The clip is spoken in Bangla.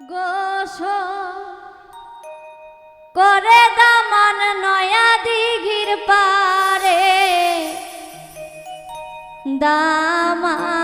গোসল করে দামান নয়া দিঘির পারে। দামা